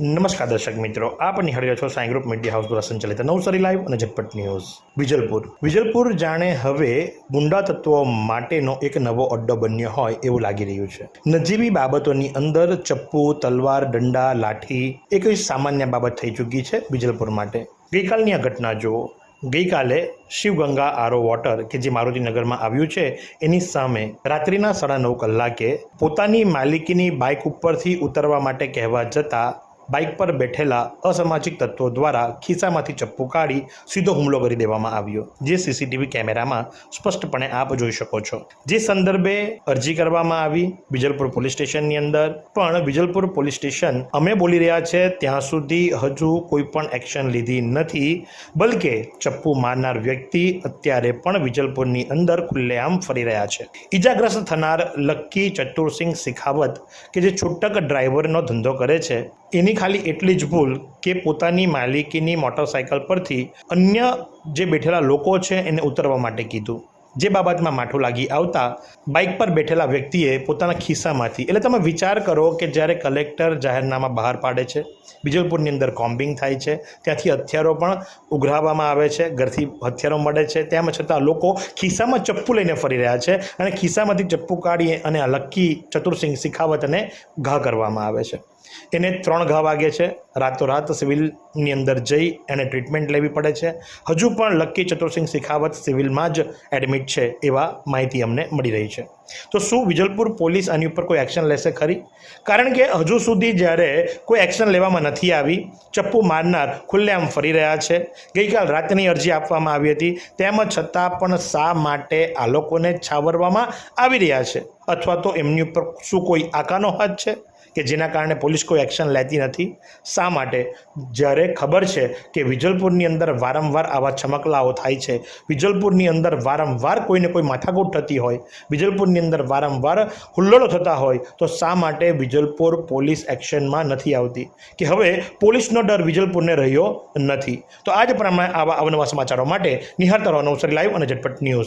નમસ્કાર દર્શક મિત્રો, આપ નિહાળી રહ્યા છો સાઈ ગ્રુપ મીડિયા હાઉસ દ્વારા સંચાલિત નવસારી લાઈવ અને ઝટપટ ન્યૂઝ. વિજલપુર. વિજલપુર જાણે હવે ગુંડા તત્વો માટેનો એક નવો અડ્ડો બન્યો હોય એવું લાગી રહ્યું છે. નજીવી બાબતોની અંદર ચપ્પુ, તલવાર, દંડા, લાઠી, એ કોઈ સામાન્ય બાબત થઈ ચૂકી છે વિજલપુર માટે. ગઈકાલની આ ઘટના જુઓ. ગઈકાલે શિવગંગા આરો વોટર, કે જે મારુતિનગરમાં આવ્યું છે, એની સામે રાત્રિના સાડા નવ કલાકે પોતાની માલિકીની બાઇક ઉપરથી ઉતરવા માટે કહેવા જતાં બાઇક પર બેઠેલા અસામાજિક તત્વો દ્વારા ખિસ્સામાંથી ચપ્પુ કાઢી સીધો હુમલો કરી દેવામાં આવ્યો. જે સીસીટીવી કેમેરામાં સ્પષ્ટપણે આપ જોઈ શકો છો. જે સંદર્ભે અરજી કરવામાં આવી, વિજલપુર પોલીસ સ્ટેશનની અંદર. પણ વિજલપુર પોલીસ સ્ટેશન અમે બોલી રહ્યા છે, ત્યાં સુધી હજુ કોઈ પણ એક્શન લીધી નથી. બલકે ચપ્પુ મારનાર વ્યક્તિ અત્યારે પણ વિજલપુરની અંદર ખુલ્લેઆમ ફરી રહ્યા છે. ઈજાગ્રસ્ત થનાર લક્કી ચતુરસિંહ શિખાવત, કે જે છૂટક ડ્રાઈવરનો ધંધો કરે છે એની ખાલી એટલી જ ભૂલ કે પોતાની માલિકીની મોટરસાયકલ પરથી અન્ય જે બેઠેલા લોકો છે એને ઉતરવા માટે કીધું. જે બાબતમાં માઠું લાગી આવતા બાઇક પર બેઠેલા વ્યક્તિએ પોતાના ખિસ્સામાંથી, એટલે તમે વિચાર કરો કે જ્યારે કલેક્ટર જાહેરનામા બહાર પાડે છે, બીજલપુરની અંદર કોમ્બિંગ થાય છે, ત્યાંથી હથિયારો પણ ઉઘરાવવામાં આવે છે, ઘરથી હથિયારો મળે છે, તેમ છતાં લોકો ખિસ્સામાં ચપ્પુ લઈને ફરી રહ્યા છે અને ખિસ્સામાંથી ચપ્પુ કાઢી અને અલક્કી લક્કી ચતુરસિંહ શિખાવતને ઘા કરવામાં આવે છે. એને ત્રણ ઘા વાગે છે. રાતોરાત સિવિલની અંદર જઈ એને ટ્રીટમેન્ટ લેવી પડે છે. હજુ પણ લક્કી ચતુરસિંહ શિખાવત સિવિલમાં જ એડમિટ છે એવા માહિતી અમને મળી રહી છે. તો શું વિજલપુર પોલીસ આની ઉપર કોઈ એક્શન લેશે ખરી? કારણ કે હજુ સુધી જ્યારે કોઈ એક્શન લેવામાં નથી આવી, ચપ્પુ મારનાર ખુલ્લેઆમ ફરી રહ્યા છે. ગઈકાલ રાતની અરજી આપવામાં આવી હતી. તેમ છતાં પણ શા માટે આ લોકોને છાવરવામાં આવી રહ્યા છે? અથવા તો એમની ઉપર શું કોઈ આકાનો હાથ છે? કે જેના કારણે પોલીસ કોઈ એક્શન લેતી નથી. શા માટે? જ્યારે ખબર છે કે વિજલપુરની અંદર વારંવાર આવા ચમકલાઓ થાય છે. વિજલપુરની અંદર વારંવાર કોઈને કોઈ માથાકૂટ થતી હોય. વિજલપુરની અંદર વારંવાર હુલ્લડો થતા હોય. તો શા માટે વિજલપુર પોલીસ એક્શનમાં નથી આવતી? કે હવે પોલીસનો ડર વિજલપુરને રહ્યો નથી. તો આજ પ્રમાણે આવા અવનવા સમાચારો માટે નિહાળતા રહો નવસારી લાઈવ અને ઝટપટ news.